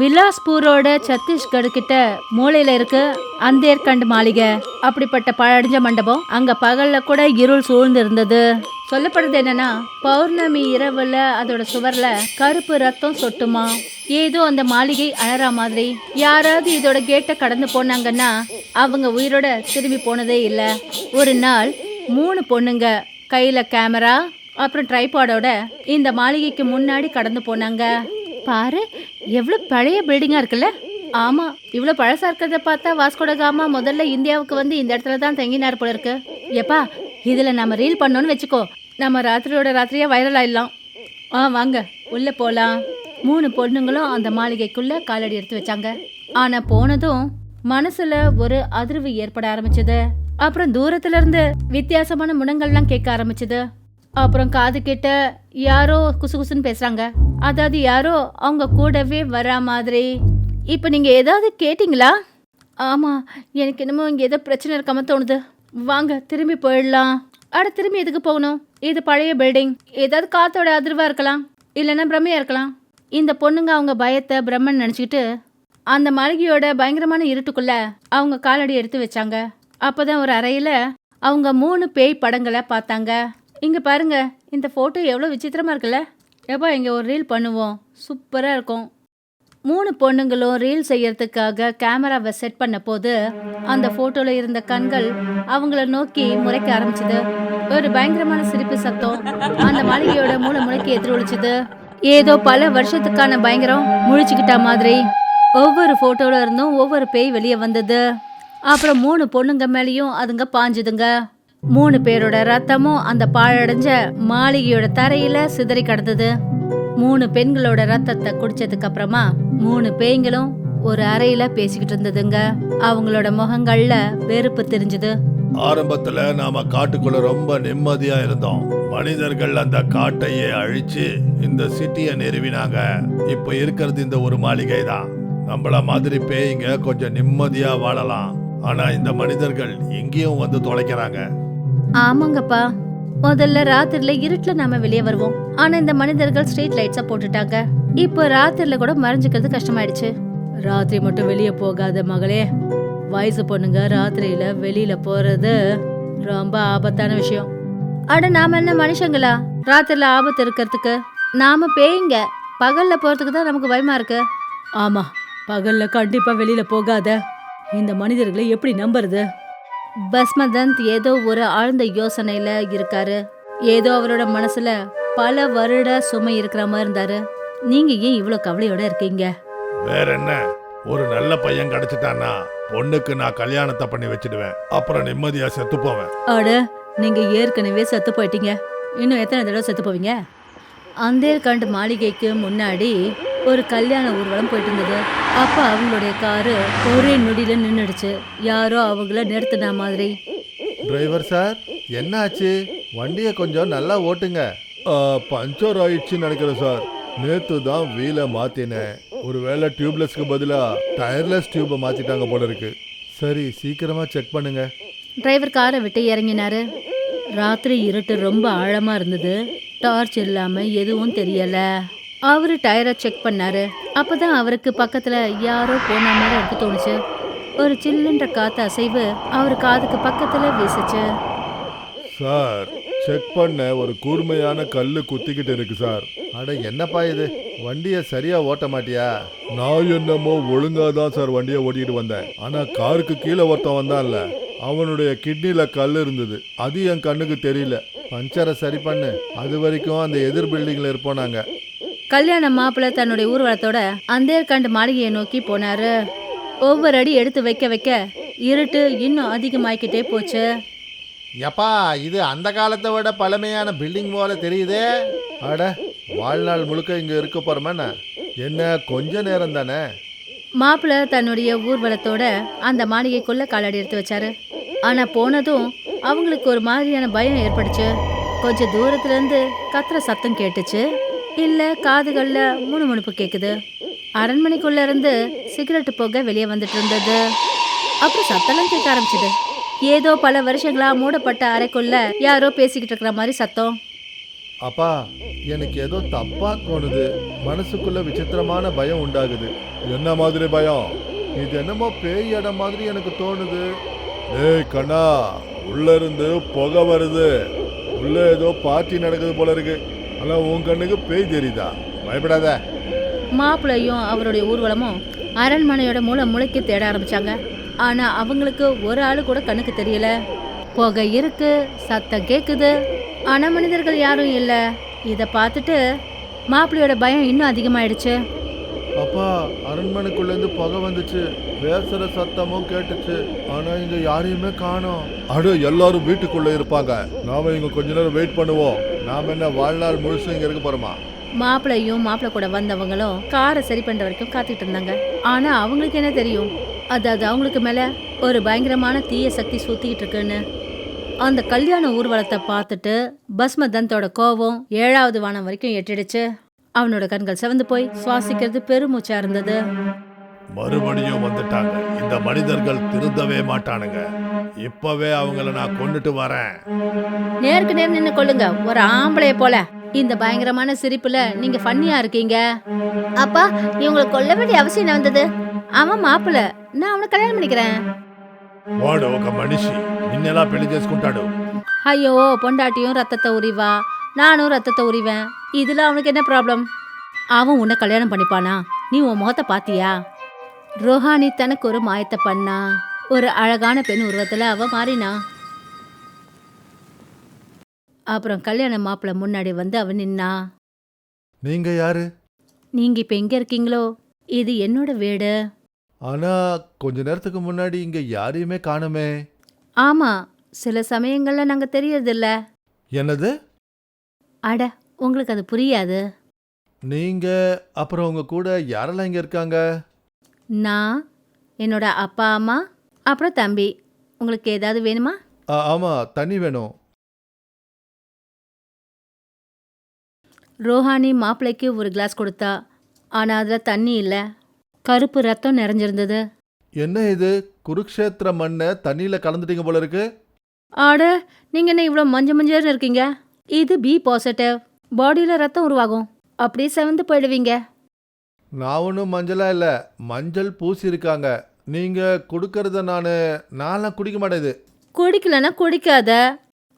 விலாஸ்பூரோட சத்தீஸ்கர் கிட்ட மூலையில இருக்கு அந்தேர்கண்ட் மாளிகை அப்படிப்பட்ட பழடிஞ்ச மண்டபம் அங்க பகல்ல கூட இருள் சூழ்ந்து இருந்தது சொல்லப்படுறது என்னன்னா பௌர்ணமி இரவுல அதோட சுவர்ல கருப்பு ரத்தம் சொட்டுமா? ஏதோ அந்த மாளிகை அழற மாதிரி. யாராவது இதோட கேட்டை கடந்து போனாங்கன்னா அவங்க உயிரோட திரும்பி போனதே இல்லை. ஒரு நாள் மூணு பொண்ணுங்க கையில கேமரா அப்புறம் ட்ரைபாடோட இந்த மாளிகைக்கு முன்னாடி கடந்து போனாங்க. பாரு எவ்வளோ பழைய பில்டிங்காக இருக்குல்ல? ஆமாம் இவ்வளோ பழசாக இருக்கிறத பார்த்தா வாஸ்கோட காமா முதல்ல இந்தியாவுக்கு வந்து இந்த இடத்துல தான் தங்கினார் போல இருக்கு. எப்பா இதில் நம்ம ரீல் பண்ணோன்னு வச்சுக்கோ. நம்ம ராத்திரியோட ராத்திரியாக வைரல் ஆயிடலாம். ஆ வாங்க உள்ளே போகலாம் மூணு பொண்ணுங்களும் அந்த மாளிகைக்குள்ளே காலடி எடுத்து வச்சாங்க. ஆனால் போனதும் மனசில் ஒரு அதிர்வு ஏற்பட ஆரம்பிச்சது. அப்புறம் தூரத்துல இருந்து வித்தியாசமான முனங்கள்லாம் கேட்க ஆரம்பிச்சது. அப்புறம் காது கிட்ட யாரோ குசு குசுன்னு பேசுறாங்க. அதாவது யாரோ அவங்க கூடவே வரா மாதிரி. இப்போ நீங்கள் ஏதாவது கேட்டிங்களா? ஆமாம் எனக்கு என்னமோ இங்கே ஏதோ பிரச்சனை இருக்காம தோணுது. வாங்க திரும்பி போயிடலாம். அட திரும்பி எதுக்கு போகணும்? இது பழைய பில்டிங் ஏதாவது காத்தோட அதிர்வாக இருக்கலாம். இல்லைன்னா பிரம்மையாக இருக்கலாம். இந்த பொண்ணுங்க அவங்க பயத்தை பிரம்மன் நினச்சிக்கிட்டு அந்த மாளிகையோட பயங்கரமான இருட்டுக்குள்ளே அவங்க காலடி எடுத்து வச்சாங்க. அப்போ தான் ஒரு அறையில் அவங்க மூணு பேய் படங்களை பார்த்தாங்க. இங்கே பாருங்க இந்த ஃபோட்டோ எவ்வளோ விசித்திரமாக இருக்குல்ல? எப்போ இங்கே ஒரு ரீல் பண்ணுவோம். சூப்பராக இருக்கும். மூணு பொண்ணுங்களும் ரீல் செய்யறதுக்காக கேமராவை செட் பண்ண போது அந்த ஃபோட்டோவில் இருந்த கண்கள் அவங்கள நோக்கி முறைக்க ஆரம்பிச்சது. ஒரு பயங்கரமான சிரிப்பு சத்தம் அந்த மாளிகையோட மூளை முளைக்கு எதிரொலிச்சுது ஏதோ பல வருஷத்துக்கான பயங்கரம் முழிச்சுக்கிட்ட மாதிரி ஒவ்வொரு ஃபோட்டோவில் இருந்தும் ஒவ்வொரு பேய் வெளியே வந்தது. அப்புறம் மூணு பொண்ணுங்க மேலேயும் அதுங்க பாஞ்சுதுங்க. மூணு பேரோட ரத்தமும் அந்த பாழடைஞ்ச மாளிகையோட தரையில சிதறி கிடந்தது. மூணு பெண்களோட ரத்தத்தை குடிச்சதுக்கு அப்புறமா மூணு பேய்களும் ஒரு அறையில பேசிக்கிட்டு இருந்ததுங்க. அவங்களோட முகங்கள்ல வெறுப்பு தெரிஞ்சது. ஆரம்பத்துல நாம காட்டுக்குள்ள ரொம்ப நிம்மதியா இருந்தோம். மனிதர்கள் அந்த காட்டையே அழிச்சு இந்த சிட்டியை நிறுவினாங்க. இப்ப இருக்கிறது இந்த ஒரு மாளிகை தான் நம்மள மாதிரி பேய்ங்க கொஞ்சம் நிம்மதியா வாழலாம். ஆனா இந்த மனிதர்கள் இங்கேயும் வந்து தொலைக்கிறாங்க. ஆமாங்கப்பா. முதல்ல ராத்திரில இருட்டுல நாம வெளியே வருவோம். ஆனா இந்த மனிதர்கள் ஸ்ட்ரீட் லைட்ஸா போட்டுட்டாங்க. இப்போ ராத்திரில கூட மறைஞ்சுக்கிறது கஷ்டமாயிடுச்சு. ராத்திரி மட்டும் வெளியே போகாத மகளே. வயசு பொண்ணுங்க ராத்திரியில வெளியில போறது ரொம்ப ஆபத்தான விஷயம். அட நாம என்ன மனுஷங்களா? ராத்திரில ஆபத்து இருக்கிறதுக்கு. நாம பேய்ங்க. பகல்ல போறதுக்கு தான் நமக்கு பயமா இருக்கு. ஆமா பகல்ல கண்டிப்பா வெளியில போகாத. இந்த மனிதர்களை எப்படி நம்புறது? பஸ்மதந்த் ஏதோ ஒரு ஆழ்ந்த யோசனையில இருக்காரு. ஏதோ அவரோட மனசுல பல வருட சுமை இருக்கிற மாதிரி இருந்தாரு. நீங்க ஏன் இவ்ளோ கவலையோட இருக்கீங்க? வேற என்ன? ஒரு நல்ல பையன் கிடைச்சிட்டான்னா பொண்ணுக்கு நான் கல்யாணத்தை பண்ணி வச்சிடுவேன். அப்புறம் நிம்மதியா செத்து போவேன். அட நீங்க ஏற்கனவே செத்து போயிட்டீங்க. இன்னும் எத்தனை தடவை செத்து போவீங்க? அந்தேர்கண்ட் மாளிகைக்கு முன்னாடி ஒரு கல்யாண ஊர்வலம் போயிட்டு இருந்தது அப்ப அவங்களுடைய காரு ஒரே நொடியில நின்னுடுச்சு. யாரோ அவங்கள நிறுத்தின மாதிரி. டிரைவர் சார் என்ன ஆச்சு வண்டியை கொஞ்சம் நல்லா ஓட்டுங்க. பஞ்சர் ஆயிடுச்சுன்னு நினைக்கிறேன் சார் நேத்து தான் வீலை மாத்தினேன். ஒருவேளை டியூப்லெஸ்க்கு பதிலா டயர்லெஸ் டியூபை மாத்திட்டாங்க போல இருக்கு. சரி சீக்கிரமா செக் பண்ணுங்க. டிரைவர் காரை விட்டு இறங்கினாரு. ராத்திரி இருட்டு ரொம்ப ஆழமா இருந்தது. டார்ச் இல்லாம எதுவும் தெரியல. அவரு டயரை செக் பண்ணாரு. அப்பதான் அவருக்கு பக்கத்துல யாரோ போன மாதிரி எனக்கு தோணுச்சு. ஒரு சில்லுன்ற காத்து அசைவு அவர் காதுக்கு பக்கத்துல வீசுச்சு. சார் செக் பண்ண ஒரு கூர்மையான கல்லு குத்திக்கிட்டு இருக்கு சார். அட என்னப்பா இது? வண்டியை சரியா ஓட்ட மாட்டியா? நான் என்னமோ ஒழுங்கா தான் சார் வண்டியை ஓட்டிட்டு வந்தேன். ஆனா காருக்கு கீழே ஒருத்தன் வந்தான்ல. அவனுடைய கிட்னில கல் இருந்தது. அது என் கண்ணுக்கு தெரியல. பஞ்சரை சரி பண்ணு. அது வரைக்கும் அந்த எதிர் பில்டிங்ல இருப்போம் நாங்க. கல்யாண மாப்பிள்ளை தன்னுடைய ஊர்வலத்தோட அந்தேர்கண்ட் மாளிகையை நோக்கி போனாரு. ஒவ்வொரு அடி எடுத்து வைக்க வைக்க இருட்டு இன்னும் அதிகமாயிக்கிட்டே போச்சு. எப்பா இது அந்த காலத்தை விட பழமையான பில்டிங் போல தெரியுதே. அட வாழ்நாள் முழுக்க இங்க இருக்க போறோமே என்ன கொஞ்ச நேரம் தானே? மாப்பிள்ளை தன்னுடைய ஊர்வலத்தோட அந்த மாளிகைக்குள்ள காலடி எடுத்து வச்சாரு. ஆனா போனதும் அவங்களுக்கு ஒரு மாதிரியான பயம் ஏற்பட்டுச்சு. கொஞ்சம் தூரத்துல இருந்து கத்துற சத்தம் கேட்டுச்சு. இல்லை காதுகளில் மூணு முணுமுணுப்பு கேக்குது. அரண்மனைக்குள்ள இருந்து சிகரெட்டு போக வெளியே வந்துட்டு இருந்தது. அப்புறம் சத்தம்லாம் கேட்க ஆரம்பிச்சது. ஏதோ பல வருஷங்களா மூடப்பட்ட அறைக்குள்ள யாரோ பேசிக்கிட்டு இருக்கிற மாதிரி சத்தம். அப்பா எனக்கு ஏதோ தப்பா தோணுது. மனசுக்குள்ள விசித்திரமான பயம் உண்டாகுது. என்ன மாதிரி பயம்? இது என்னமோ பேய் இடம் மாதிரி எனக்கு தோணுது. ஏய் கண்ணா உள்ள இருந்து புகை வருது. உள்ள ஏதோ பார்ட்டி நடக்குது போல இருக்கு. ஆனா உன் கண்ணுக்கு பேய் தெரியுதா? பயப்படாத. மாப்பிள்ளையும் அவருடைய ஊர்வலமும் அரண்மனையோட மூளை முளைக்க தேட ஆரம்பிச்சாங்க. ஆனா அவங்களுக்கு ஒரு ஆளு கூட கண்ணுக்கு தெரியல. புகை இருக்கு சத்தம் கேக்குது. ஆனா மனிதர்கள் யாரும் இல்ல. இத பார்த்துட்டு மாப்பிள்ளையோட பயம் இன்னும் அதிகமாயிடுச்சு. அப்பா அரண்மனைக்குள்ள இருந்து புகை வந்துச்சு. பேசுற சத்தமும் கேட்டுச்சு. ஆனா இங்க யாரையுமே காணோம். அடு எல்லாரும் வீட்டுக்குள்ள இருப்பாங்க. நாம இங்க கொஞ்ச நேரம் வெயிட் பண்ணுவோம். நாம என்ன வாழ்நாள் முழுசும் இங்க இருக்க போறோமா? மாப்பிள்ளையும் மாப்பிள்ளை கூட வந்தவங்களும் காரை சரி பண்ற வரைக்கும் காத்துட்டு இருந்தாங்க. ஆனா அவங்களுக்கு என்ன தெரியும்? அதாவது அவங்களுக்கு மேல ஒரு பயங்கரமான தீய சக்தி சுத்திக்கிட்டு இருக்குன்னு. அந்த கல்யாண ஊர்வலத்தை பார்த்துட்டு பஸ்மதந்தோட கோபம் ஏழாவது வானம் வரைக்கும் எட்டிடுச்சு. அவனோட கண்கள் சிவந்து போய் சுவாசிக்கிறது பெருமூச்சா இருந்தது. மறுபடியும் வந்துட்டாங்க இந்த மனிதர்கள் திருந்தவே மாட்டானுங்க இப்பவே அவங்கள நான் கொண்டுட்டு வரேன் நேருக்கு நேர் நின்னு கொள்ளுங்க ஒரு ஆம்பளைய போல இந்த பயங்கரமான சிரிப்புல நீங்க ஃபன்னியா இருக்கீங்க அப்பா இவங்களை கொல்ல வேண்டிய அவசியம் என்ன வந்தது அவன் மாப்பிள்ள நான் அவனை கல்யாணம் பண்ணிக்கிறேன் వాడు ఒక మనిషి నిన్నెలా పెళ్లి చేసుకుంటాడు ஐயோ பொண்டாட்டியும் ரத்தத்தை உரிவா நானும் ரத்தத்தை உரிவேன் இதுல அவனுக்கு என்ன ப்ராப்ளம் அவன் உன்னை கல்யாணம் பண்ணிப்பானா நீ உன் முகத்தை பாத்தியா ரோஹானி தனக்கு ஒரு மாயத்தை பண்ணா. ஒரு அழகான பெண் உருவத்துல அவ மாறினா. அப்புறம் கல்யாண மாப்பிள்ளை முன்னாடி வந்து அவ நின்னா. நீங்க யாரு? நீங்க இப்ப எங்க இருக்கீங்களோ? இது என்னோட வீடு. ஆனா கொஞ்ச நேரத்துக்கு முன்னாடி இங்க யாரையுமே காணுமே. ஆமா சில சமயங்கள்ல நாங்க தெரியறதில்ல. என்னது? அட உங்களுக்கு அது புரியாது. நீங்க அப்புறம் உங்க கூட யாரெல்லாம் இங்க இருக்காங்க? நான் என்னோட அப்பா அம்மா அப்புறம் தம்பி. உங்களுக்கு ஏதாவது வேணுமா? ஆ, ஆமா தண்ணி வேணும். ரோஹானி மாப்பிள்ளைக்கு ஒரு கிளாஸ் கொடுத்தா ஆனா அதுல தண்ணி இல்ல. கருப்பு ரத்தம் நிறைஞ்சிருந்தது. என்ன இது? குருக்ஷேத்திர மண்ணை தண்ணியில கலந்துட்டீங்க போல இருக்கு. ஆட நீங்க என்ன இவ்வளோ மஞ்ச மஞ்சள்னு இருக்கீங்க? இது பி பாசிட்டிவ் பாடியில ரத்தம் உருவாகும். அப்படியே செவந்து போயிடுவீங்க. நான் ஒன்றும் மஞ்சளா இல்ல. மஞ்சள் பூசி இருக்காங்க நீங்க கொடுக்கறத நான் நான்லாம் குடிக்க மாட்டேது குடிக்கலன்னா குடிக்காத.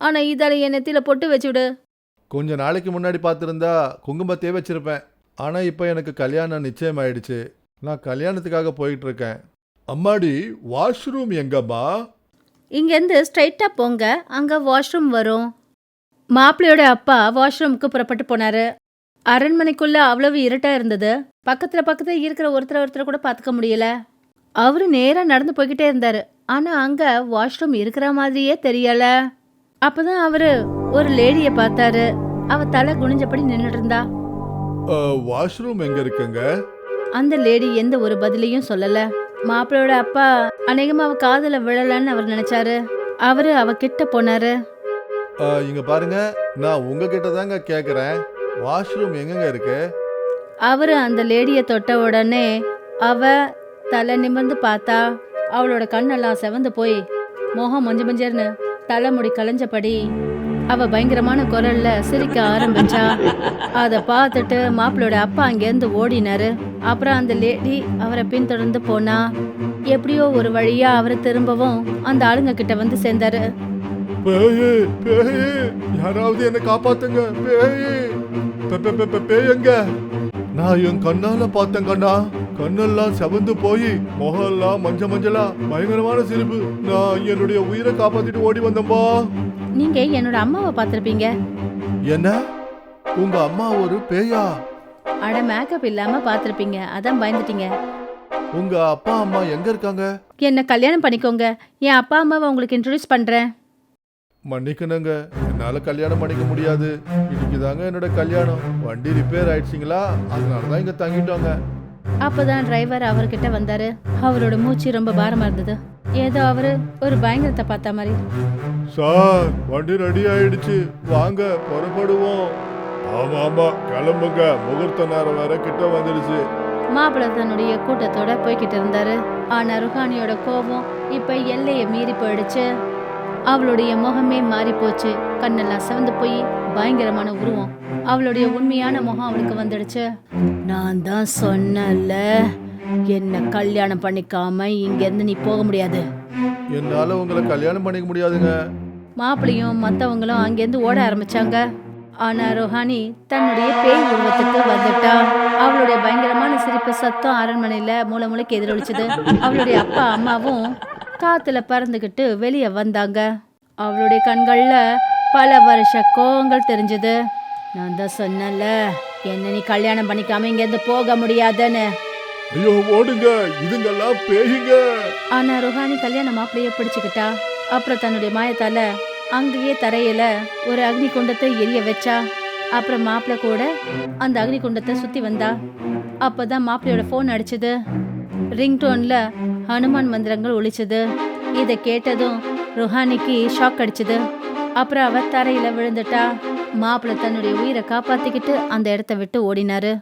ஆனா இதால என் நெத்தியில பொட்டு வச்சுவிடு. கொஞ்ச நாளைக்கு முன்னாடி பார்த்துருந்தா குங்குமத்தையே வச்சிருப்பேன். ஆனா இப்போ எனக்கு கல்யாணம் நிச்சயம் ஆயிடுச்சு நான் கல்யாணத்துக்காக போயிட்டு இருக்கேன் அம்மாடி வாஷ்ரூம் எங்கம்மா? இங்கேருந்து ஸ்ட்ரைட்டாக போங்க. அங்கே வாஷ்ரூம் வரும். மாப்பிள்ளையோட அப்பா வாஷ்ரூமுக்கு புறப்பட்டு போனாரு. அரண்மனைக்குள்ள அவ்வளவு இருட்டா இருந்தது. பக்கத்துல பக்கத்துல இருக்கிற ஒருத்தர் ஒருத்தர் கூட பார்த்துக்க முடியல. அவரு நேரா நடந்து போய்கிட்டே இருந்தாரு. ஆனா அங்க வாஷ்ரூம் இருக்கிற மாதிரியே தெரியல. அப்பதான் அவரு ஒரு லேடிய பார்த்தாரு. அவ தலை குனிஞ்சபடி நின்னுட்டு இருந்தா. வாஷ்ரூம் எங்க இருக்குங்க? அந்த லேடி எந்த ஒரு பதிலையும் சொல்லல. மாப்பிள்ளையோட அப்பா அநேகமா அவ காதுல விழலன்னு அவர் நினைச்சாரு. அவரு அவ கிட்ட போனாரு இங்க பாருங்க. நான் உங்ககிட்ட தாங்க கேக்குறேன். வாஷ்ரூம் எங்கங்க இருக்கு? அவரு அந்த லேடிய தொட்ட உடனே அவ தலை நிமிர்ந்து பார்த்தா அவளோட கண்ணெல்லாம் செவந்து போய் முகம் மஞ்ச மஞ்சர்னு தலைமுடி கலைஞ்சபடி அவ பயங்கரமான குரல்ல சிரிக்க ஆரம்பிச்சா. அத பார்த்துட்டு மாப்பிளோட அப்பா அங்கேருந்து ஓடினாரு. அப்புறம் அந்த லேடி அவரை பின்தொடர்ந்து போனா எப்படியோ ஒரு வழியா அவரு திரும்பவும் அந்த ஆளுங்க கிட்ட வந்து சேர்ந்தாரு. யாராவது என்ன காப்பாத்துங்க பேயே. பேயங்க நான் என் கண்ணால பார்த்தேன் கண்ணா. கண்ணெல்லாம் செவந்து போய் முகம்லாம் மஞ்ச மஞ்சளா. பயங்கரமான சிரிப்பு. நான் என்னுடைய உயிரை காப்பாத்திட்டு ஓடி வந்தேன்பா. நீங்க என்னோட அம்மாவை பார்த்திருப்பீங்க. என்ன? உங்க அம்மா ஒரு பேயா? அட மேக்கப் இல்லாம பார்த்திருப்பீங்க. அதான் பயந்துட்டீங்க. உங்க அப்பா அம்மா எங்க இருக்காங்க? என்ன கல்யாணம் பண்ணிக்கோங்க. என் அப்பா அம்மாவை உங்களுக்கு இன்ட்ரடியூஸ் பண்றேன். மன்னிக்கணுங்க. என்னால கல்யாணம் பண்ணிக்க முடியாது. இன்னைக்கு தாங்க என்னோட கல்யாணம். வண்டி ரிப்பேர் ஆயிடுச்சுங்களா? அதனால தான் இங்க தங்கிட்டோங்க. அப்பதான் டிரைவர் அவர்கிட்ட வந்தாரு. அவரோட மூச்சு ரொம்ப பாரமா இருந்தது. ஏதோ அவரு ஒரு பயங்கரத்தை பார்த்த மாதிரி. சார் வண்டி ரெடி ஆயிடுச்சு. வாங்க புறப்படுவோம். ஆமா ஆமா கிளம்புங்க. முகூர்த்த நேரம் வேற கிட்ட வந்துடுச்சு. மாப்பிள்ளை தன்னுடைய கூட்டத்தோட போய்கிட்டு இருந்தாரு. ஆனா ருஹானியோட கோபம் இப்ப எல்லைய மீறி போயிடுச்சு. அவளுடைய முகமே மாறி போச்சு. கண்ணெல்லாம் சிவந்து போய் பயங்கரமான உருவம். அவளுடைய உண்மையான முகம் அவளுக்கு வந்துடுச்சு. நான் தான் சொன்னல என்ன கல்யாணம் பண்ணிக்காம இங்க இருந்து நீ போக முடியாது. என்னால உங்களை கல்யாணம் பண்ணிக்க முடியாதுங்க. மாப்பிளையும் மத்தவங்களும் அங்கேருந்து ஓட ஆரம்பிச்சாங்க. ஆனா ரோஹானி தன்னுடைய பேய் உருவத்துக்கு வந்துட்டா. அவளுடைய பயங்கரமான சிரிப்பு சத்தம் அரண்மனையில மூல மூளைக்கு எதிரொலிச்சது. அவளுடைய அப்பா அம்மாவும் காத்துல பறந்துகிட்டு வெளியே வந்தாங்க. அவளுடைய கண்கள்ல பல வருஷ கோவங்கள் தெரிஞ்சது. நான் தான் சொன்னல என்ன நீ கல்யாணம் பண்ணிக்காம இங்கேருந்து போக முடியாதுன்னு. ஐயோ ஓடுங்க இதுங்கெல்லாம் பேயுங்க. ஆனா ருஹானி கல்யாண மாப்பிளைய பிடிச்சுக்கிட்டா அப்புறம் தன்னுடைய மாயத்தால அங்கேயே தரையில ஒரு அக்னி குண்டத்தை எரிய வச்சா அப்புறம் மாப்பிள்ளை கூட அந்த அக்னி குண்டத்தை சுத்தி வந்தா. அப்பதான் மாப்பிள்ளையோட ஃபோன் அடிச்சது. ரிங்டோன்ல ஹனுமான் மந்திரங்கள் ஒழிச்சது இதை கேட்டதும் ருஹானிக்கு ஷாக் அடிச்சது. அப்புறம் அவ தரையில விழுந்துட்டா மாப்பிள்ள தன்னுடைய உயிரை காப்பாத்திக்கிட்டு அந்த இடத்த விட்டு ஓடினாரு.